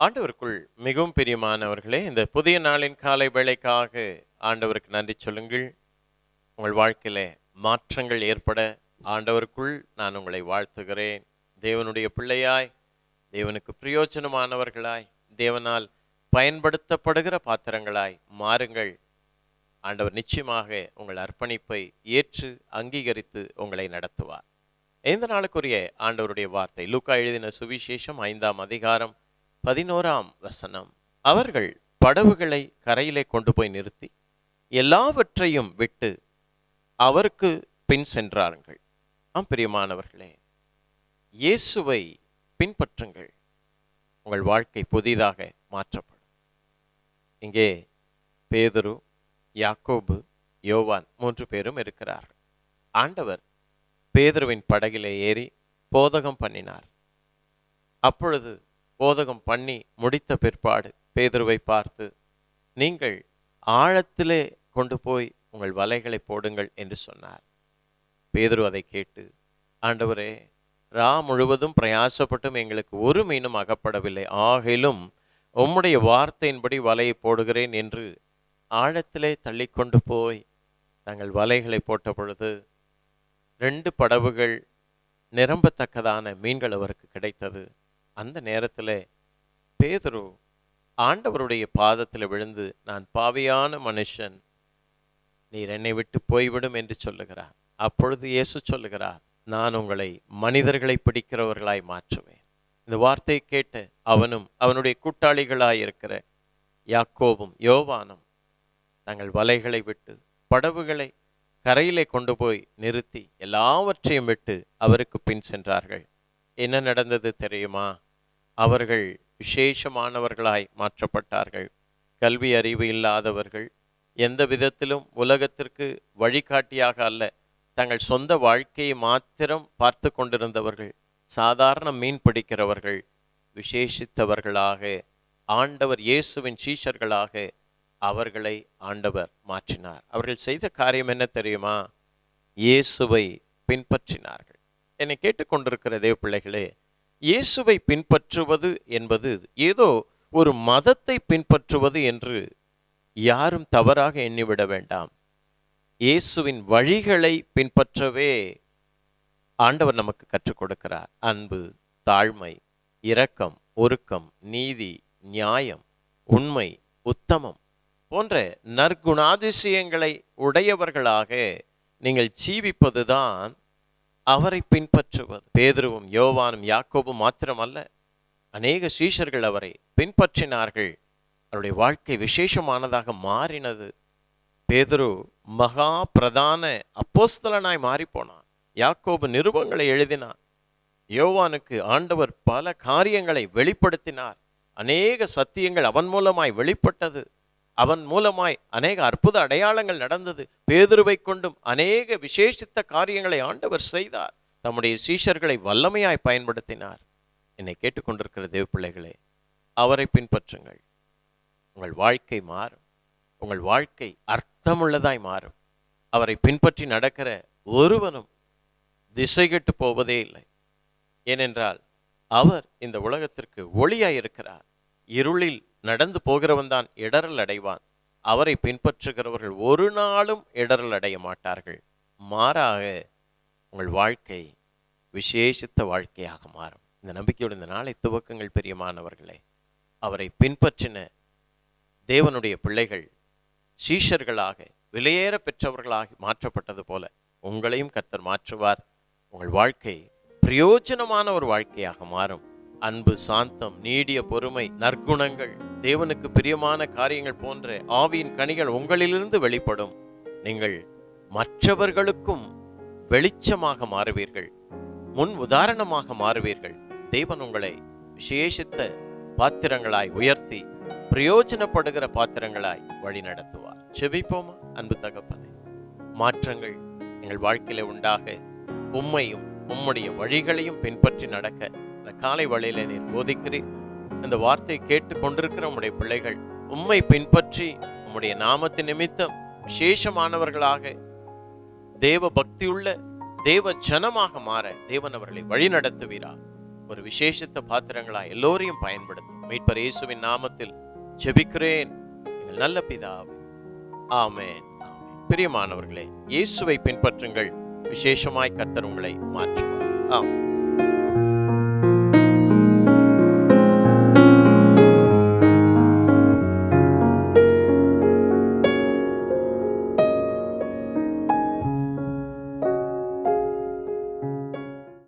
ஆண்டவருக்குள் மிகவும் பிரியமானவர்களே இந்த புதிய நாளின் காலை வேளைக்காக ஆண்டவருக்கு நன்றி சொல்லுங்கள். உங்கள் வாழ்க்கையில மாற்றங்கள் ஏற்பட ஆண்டவருக்குள் நான் உங்களை வாழ்த்துகிறேன். தேவனுடைய பிள்ளையாய் தேவனுக்கு பிரயோஜனமானவர்களாய் தேவனால் பயன்படுத்தப்படுகிற பாத்திரங்களாய் மாறுங்கள். ஆண்டவர் நிச்சயமாக உங்கள் அர்ப்பணிப்பை ஏற்று அங்கீகரித்து உங்களை நடத்துவார். இந்த நாளுக்குரிய ஆண்டவருடைய வார்த்தை லூக்கா எழுதின சுவிசேஷம் ஐந்தாம் அதிகாரம் பதினோராம் வசனம். அவர்கள் படவுகளை கரையிலே கொண்டு போய் நிறுத்தி எல்லாவற்றையும் விட்டு அவருக்கு பின் சென்றார்கள். ஆம் பிரியமானவர்களே இயேசுவை பின்பற்றுங்கள். உங்கள் வாழ்க்கை புதிதாக மாற்றப்படும். இங்கே பேதுரு யாக்கோபு யோவான் மூன்று பேரும் இருக்கிறார்கள். ஆண்டவர் பேதுருவின் படகிலே ஏறி போதகம் பண்ணினார். அப்பொழுது போதகம் பண்ணி முடித்த பிற்பாடு பேதுருவை பார்த்து நீங்கள் ஆழத்திலே கொண்டு போய் உங்கள் வலைகளை போடுங்கள் என்று சொன்னார். பேதுரு அதை கேட்டு ஆண்டவரே ரா முழுவதும் பிரயாசப்பட்டும் எங்களுக்கு ஒரு மீனும் அகப்படவில்லை. ஆகிலும் உம்முடைய வார்த்தையின்படி வலையை போடுகிறேன் என்று ஆழத்திலே தள்ளிக்கொண்டு போய் தங்கள் வலைகளை போட்ட பொழுது ரெண்டு படவுகள் நிரம்பத்தக்கதான மீன்கள் அவருக்கு கிடைத்தது. அந்த நேரத்தில் பேதரு ஆண்டவருடைய பாதத்தில் விழுந்து நான் பாவியான மனுஷன் நீர் என்னை விட்டு போய்விடும் என்று சொல்லுகிறார். அப்பொழுது இயேசு சொல்லுகிறார் நான் உங்களை மனிதர்களை பிடிக்கிறவர்களாய் மாற்றுவேன். இந்த வார்த்தையை கேட்டு அவனும் அவனுடைய கூட்டாளிகளாய் இருக்கிற யாக்கோவும் யோவானும் தங்கள் வலைகளை விட்டு படவுகளை கரையிலே கொண்டு போய் நிறுத்தி எல்லாவற்றையும் விட்டு அவருக்கு பின் சென்றார்கள். என்ன நடந்தது தெரியுமா? அவர்கள் விசேஷமானவர்களாய் மாற்றப்பட்டார்கள். கல்வி அறிவு இல்லாதவர்கள் எந்த விதத்திலும் உலகத்திற்கு வழிகாட்டியாக அல்ல. தங்கள் சொந்த வாழ்க்கையை மாத்திரம் பார்த்து கொண்டிருந்தவர்கள் சாதாரண மீன் பிடிக்கிறவர்கள் விசேஷித்தவர்களாக ஆண்டவர் இயேசுவின் சீஷர்களாக அவர்களை ஆண்டவர் மாற்றினார். அவர்கள் செய்த காரியம் என்ன தெரியுமா? இயேசுவை பின்பற்றினார்கள். என்னை கேட்டுக்கொண்டிருக்கிற தேவ பிள்ளைகளே இயேசுவை பின்பற்றுவது என்பது ஏதோ ஒரு மதத்தை பின்பற்றுவது என்று யாரும் தவறாக எண்ணிவிட வேண்டாம். இயேசுவின் வழிகளை பின்பற்றவே ஆண்டவர் நமக்கு கற்றுக் கொடுக்கிறார். அன்பு தாழ்மை இரக்கம் ஒருக்கம் நீதி நியாயம் உண்மை உத்தமம் போன்ற நற்குணாதிசயங்களை உடையவர்களாக நீங்கள் ஜீவிப்பதுதான் அவரை பின்பற்றுவது. பேதுருவும் யோவானும் யாக்கோபும் மாத்திரமல்ல அநேக சீஷர்கள் அவரை பின்பற்றினார்கள். அவருடைய வாழ்க்கை விசேஷமானதாக மாறினது. பேதுரு மகா பிரதான அப்போஸ்தலனாய் மாறிப்போனான். யாக்கோபு நிருபங்களை எழுதினான். யோவானுக்கு ஆண்டவர் பல காரியங்களை வெளிப்படுத்தினார். அநேக சத்தியங்கள் அவன் மூலமாய் வெளிப்பட்டது. அவன் மூலமாய் அநேக அற்புத அடையாளங்கள் நடந்தது. பேதுருவை கொண்டும் அநேக விசேஷித்த காரியங்களை ஆண்டவர் செய்தார். தம்முடைய சீஷர்களை வல்லமையாய் பயன்படுத்தினார். என்னை கேட்டுக்கொண்டிருக்கிற தேவ பிள்ளைகளே அவரை பின்பற்றுங்கள். உங்கள் வாழ்க்கை மாறும். உங்கள் வாழ்க்கை அர்த்தமுள்ளதாய் மாறும். அவரை பின்பற்றி நடக்கிற ஒருவனும் திசைகெட்டு போவதே இல்லை. ஏனென்றால் அவர் இந்த உலகத்திற்கு ஒளியாய் இருக்கிறார் இருளில் நடந்து போகிறவன் தான் இடரல் அடைவான். அவரை பின்பற்றுகிறவர்கள் ஒரு நாளும் இடரல் அடைய மாட்டார்கள். மாறாக உங்கள் வாழ்க்கை விசேஷித்த வாழ்க்கையாக மாறும். இந்த நம்பிக்கையோட இந்த நாளை துவக்கங்கள் பெரியமானவர்களே. அவரை பின்பற்றின தேவனுடைய பிள்ளைகள் சீஷர்களாக விலையேற பெற்றவர்களாக மாற்றப்பட்டது போல உங்களையும் கத்தர் மாற்றுவார். உங்கள் வாழ்க்கை பிரயோஜனமான ஒரு வாழ்க்கையாக மாறும். அன்பு சாந்தம் நீடிய பொறுமை நற்குணங்கள் தேவனுக்கு பிரியமான காரியங்கள் போன்ற ஆவியின் கனிகள் உங்களிலிருந்து வெளிப்படும். நீங்கள் மற்றவர்களுக்கும் வெளிச்சமாக மாறுவீர்கள். முன் உதாரணமாக மாறுவீர்கள். தேவன் உங்களை விசேஷித்த பாத்திரங்களாய் உயர்த்தி பிரயோஜனப்படுகிற பாத்திரங்களாய் வழி நடத்துவார். செபிப்போமா? அன்பு தகப்பனே. மாற்றங்கள் எங்கள் வாழ்க்கையில உண்டாக உம்மையும் உம்முடைய வழிகளையும் பின்பற்றி நடக்க இந்த காலை வழியில நீர் போதிக்கிறீர். இந்த வார்த்தை கேட்டு கொண்டிருக்கிற உம்முடைய பிள்ளைகள் உம்மை பின்பற்றி உம்முடைய நாமத்து நிமித்தம் விசேஷமானவர்களாக தேவ பக்தியுள்ள தேவ ஜனமாக மாற தேவன் அவர்களை வழி நடத்துவீரா? ஒரு விசேஷத்த பாத்திரங்களா எல்லோரையும் பயன்படுத்தும். மீட்பர் இயேசுவின் நாமத்தில் ஜெபிக்கிறேன். நல்ல பிதாவே. ஆமேன். பிரியமானவர்களே இயேசுவை பின்பற்றுங்கள். விசேஷமாய் கர்த்தர் உங்களை மாற்றும் ஆமாம்